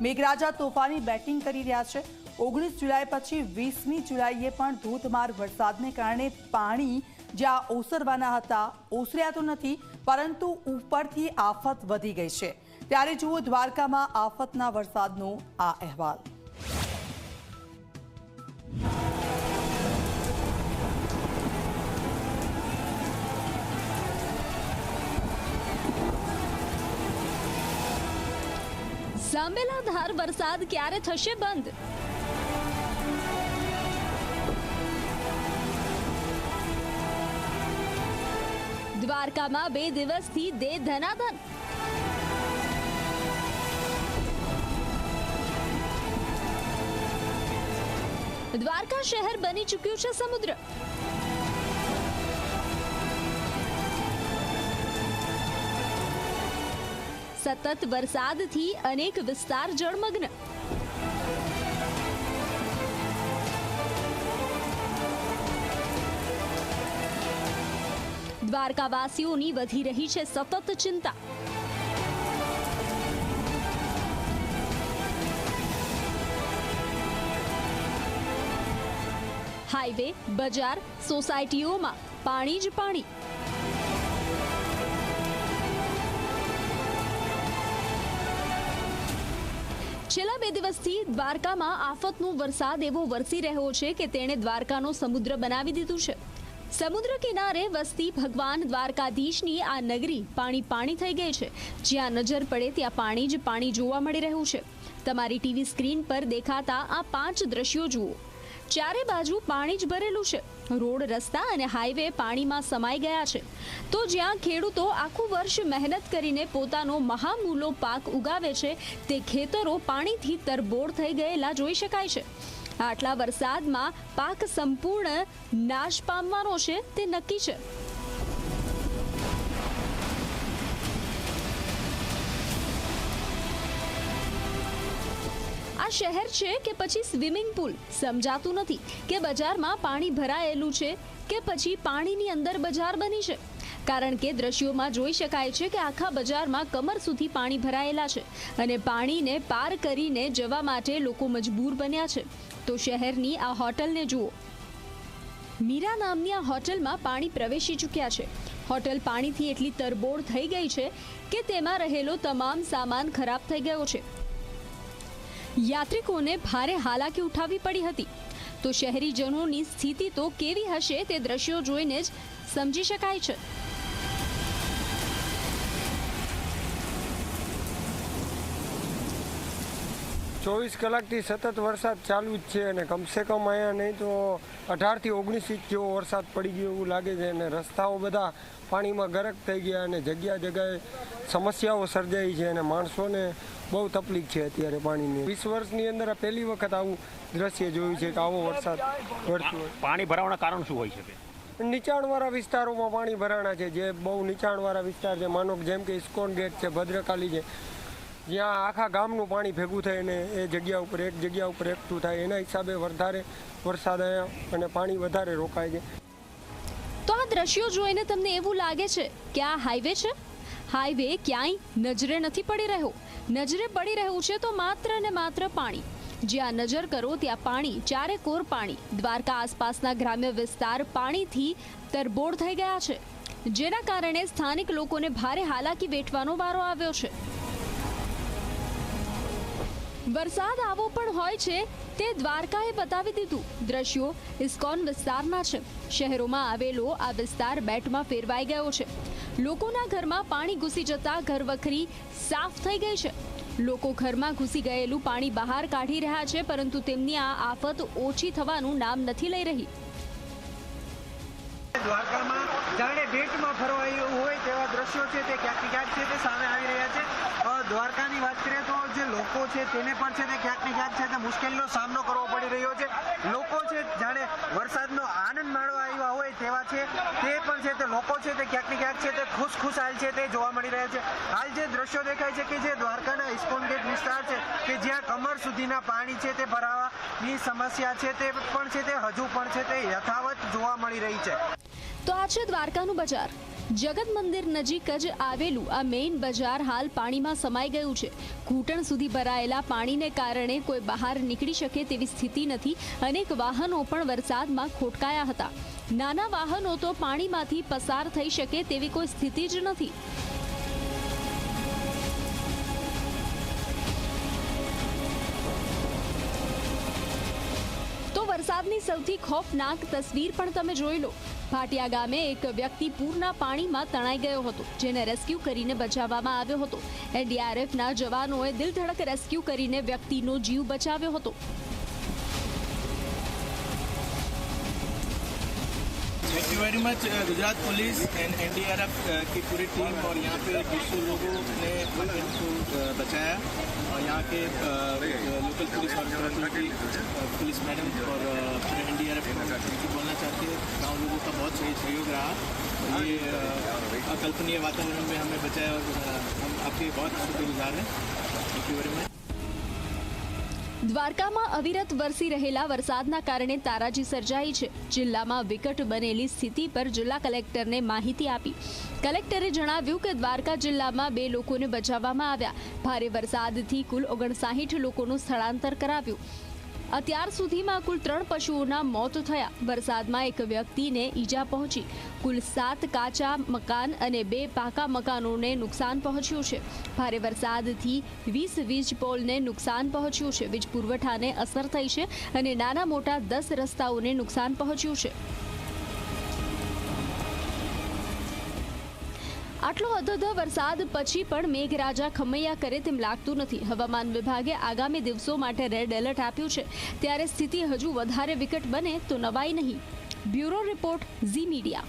મેઘરાજા તોફાની બેટિંગ કરી રહ્યા છે. ઓગણીસ જુલાઈ પછી વીસમી જુલાઈએ પણ ધોધમાર વરસાદને કારણે પાણી જ્યાં ઓસરવાના હતા, ઓસર્યા તો નથી, પરંતુ ઉપરથી આફત વધી ગઈ છે. ત્યારે જુઓ દ્વારકામાં આફતના વરસાદનો આ અહેવાલ. સાંબેલાધાર વરસાદ ક્યારે થશે બંધ? દ્વારકામાં બે દિવસથી દે ધનાધન. દ્વારકા શહેર બની ચૂક્યું છે સમુદ્ર. સતત વરસાદથી અનેક વિસ્તાર જળમગ્ન. દ્વારકાવાસીઓની વધી રહી છે સતત ચિંતા. હાઈવે, બજાર, સોસાયટીઓમાં પાણી જ પાણી. છેલ્લા બે દિવસથી દ્વારકામાં આફતનો વરસાદ એવો વરસી રહ્યો છે કે તેણે દ્વારકાનો સમુદ્ર બનાવી દીધું છે. સમુદ્ર કિનારે વસતી ભગવાન દ્વારકાધીશની આ નગરી પાણી પાણી થઈ ગઈ છે. જ્યાં નજર પડે ત્યાં પાણી જ પાણી જોવા મળી રહ્યું છે. તમારી ટીવી સ્ક્રીન પર દેખાતા આ પાંચ દ્રશ્યો જુઓ. ચારે બાજુ પાણી જ ભરેલું છે. રોડ, રસ્તા અને હાઈવે પાણીમાં સમાઈ ગયા છે. તો જ્યાં ખેડૂતો આખું વર્ષ મહેનત કરીને પોતાનો મહામૂલો પાક ઉગાવે છે, તે ખેતરો પાણીથી તરબોળ થઈ ગયેલા જોઈ શકાય છે. આટલા વરસાદમાં પાક સંપૂર્ણ નાશ પામવાનો છે, તે નક્કી છે. શહેર છે કે પછી સ્વિમિંગ પુલ? સમજાતું નથી. કે બજારમાં પાણી ભરાયેલું છે કે પછી પાણીની અંદર બજાર બની છે? કારણ કે દ્રશ્યોમાં જોઈ શકાય છે કે આખા બજારમાં કમર સુધી પાણી ભરાયેલા છે અને પાણીને પાર કરીને જવા માટે લોકો મજબૂર બન્યા છે. તો શહેરની આ હોટલને જુઓ. મીરા નામની આ હોટલમાં પાણી પ્રવેશી ચૂક્યા છે. હોટલ પાણીથી એટલી તરબોળ થઈ ગઈ છે કે તેમાં રહેલો તમામ સામાન ખરાબ થઈ ગયો છે. યાત્રિકોને ભારે હાલાકી ઉઠાવવી પડી હતી. તો શહેરીજનોની સ્થિતિ તો કેવી હશે તે દ્રશ્યો જોઈને જ સમજી શકાય છે. ચોવીસ કલાકથી સતત વરસાદ ચાલુ જ છે અને કમસે કમ અહીંયા નહીં તો અઢારથી ઓગણીસ ઇંચ જેવો વરસાદ પડી ગયો એવું લાગે છે અને રસ્તાઓ બધા પાણીમાં ગરક થઈ ગયા અને જગ્યા જગ્યાએ સમસ્યાઓ સર્જાઈ છે અને માણસોને બહુ તકલીફ છે અત્યારે પાણીની. વીસ વર્ષની અંદર આ પહેલી વખત આવું દ્રશ્ય જોયું છે કે આવો વરસાદ પાણી ભરાવાના કારણ શું હોઈ શકે નીચાણવાળા વિસ્તારોમાં પાણી ભરાણા છે જે બહુ નીચાણવાળા વિસ્તાર છે. માનો જેમ કે ઇસ્કોન ગેટ છે ભદ્રકાલી છે. જ્યાં આખા ગામનું પાણી ભેગું થાય ને એ જગ્યા ઉપર એક જગ્યા ઉપર એકઠું થાય, એના હિસાબે વધારે વરસાદ અને પાણી વધારે રોકાય છે. તો આ દ્રશ્યો જોઈને તમને એવું લાગે છે કે આ હાઈવે છે? હાઈવે ક્યાંય નજરે નથી પડી રહ્યો. નજરે પડી રહ્યું છે તો માત્ર ને માત્ર પાણી. જ્યાં નજર કરો ત્યાં પાણી, ચારે કોર પાણી. દ્વારકા આસપાસના ગ્રામ્ય વિસ્તાર પાણીથી તરબોળ થઈ ગયા છે. જેના કારણે સ્થાનિક લોકોને ભારે હાલાકી વેઠવાનો વારો આવ્યો છે. વરસાદ આવો પણ હોય છે, તે દ્વારકાએ બતાવી દીધું. દ્રશ્યો ઇસ્કોન વિસ્તારના છે. શહેરોમાં આવેલો આ વિસ્તાર બેટમાં ફેરવાઈ ગયો છે. લોકોના ઘરમાં પાણી ઘૂસી જતા ઘરવખરી સાફ થઈ ગઈ છે. લોકો ઘરમાં ઘૂસી ગયેલું પાણી બહાર કાઢી રહ્યા છે, પરંતુ તેમની આ આફત ઓછી થવાનું નામ નથી લઈ રહી. દ્વારકામાં જાણે ડેટમાં ફરવાયું હોય તેવા દ્રશ્યો છે તે ક્યાંક ક્યાંક છે તે સામે આવી રહ્યા છે. દ્વારકાની વાત કરીએ તો જે લોકો છે તેને પણ છે તે ક્યાંક ને ક્યાંક છે તે મુશ્કેલીનો સામનો કરવો પડી રહ્યો છે. લોકો છે જાણે વરસાદનો આનંદ માણવા આવ્યા હોય તેવા છે. તે પણ છે, તે લોકો છે, તે ક્યાંક ક્યાંક છે, તે ખુશ ખુશાલ છે, તે જોવા મળી રહ્યા છે. હાલ જે દ્રશ્યો દેખાય છે કે જે દ્વારકાના ઇસ્કોન ગેટ વિસ્તાર છે, કે જ્યાં કમર સુધીના પાણી છે, તે ભરાવાની સમસ્યા છે, તે પણ છે, તે હજુ પણ છે, તે યથાવત જોવા મળી રહી છે. તો આ છે દ્વારકાનું બજાર. જગત મંદિર નજીક જ આવેલું આ મેઇન બજાર હાલ પાણીમાં સમાઈ ગયું છે. ઘૂંટણ સુધી ભરાયેલા પાણીને કારણે કોઈ બહાર નીકળી શકે તેવી સ્થિતિ નથી. અનેક વાહનો પણ વરસાદમાં ખોટકાયા હતા. નાના વાહનો તો પાણીમાંથી પસાર થઈ શકે તેવી કોઈ સ્થિતિ જ નથી. વરસાદની સૌથી ખોફનાક તસવીર પણ તમે જોઈ લો. ભાટિયા ગામે એક વ્યક્તિ પૂરના પાણીમાં તણાઈ ગયો હતો, જેને રેસ્ક્યુ કરીને બચાવવામાં આવ્યો હતો. એનડીઆરએફના જવાનોએ દિલધડક રેસ્ક્યુ કરીને વ્યક્તિનો જીવ બચાવ્યો હતો. Very much Gujarat police and NDRF की पूरी टीम और यहाँ पे दो सौ लोगों ने इनको बचाया और यहाँ के लोकल पुलिस ऑफिसर की पुलिस मैडम और पूरे एनडीआरएफ को बोलना चाहते हैं। गाँव लोगों का बहुत सही सहयोग रहा। ये अकल्पनीय वातावरण में हमें बचाया और हम आपके बहुत शुक्रगुजार हैं। थैंक यू वेरी मच દ્વારકામાં અવિરત વરસી રહેલા વરસાદના કારણે તારાજી સર્જાઈ છે. જિલ્લામાં વિકટ બનેલી સ્થિતિ પર જિલ્લા કલેક્ટરને માહિતી આપી. કલેક્ટરે જણાવ્યું કે દ્વારકા જિલ્લામાં બે લોકોને બચાવવામાં આવ્યા. ભારે વરસાદથી કુલ ઓગણસાહીઠ લોકોનું સ્થળાંતર કરાવ્યું. અત્યાર સુધીમાં કુલ ત્રણ પશુઓના મોત થયા. વરસાદમાં એક વ્યક્તિને ઈજા પહોંચી. કુલ સાત કાચા મકાન અને બે પાકા મકાનોને નુકસાન પહોંચ્યું છે. ભારે વરસાદથી વીસ વીજ પોલને નુકસાન પહોંચ્યું છે. વીજ પુરવઠાને અસર થઈ છે અને નાના મોટા દસ રસ્તાઓને નુકસાન પહોંચ્યું છે. આટલો અધધ વરસાદ પછી પણ મેઘરાજા ખમૈયા કરે તેમ લાગતું નથી. હવામાન વિભાગે આગામી દિવસો માટે રેડ એલર્ટ આપ્યું છે. ત્યારે સ્થિતિ હજુ વધારે વિકટ બને તો નવાઈ નહીં. Bureau report Zee media.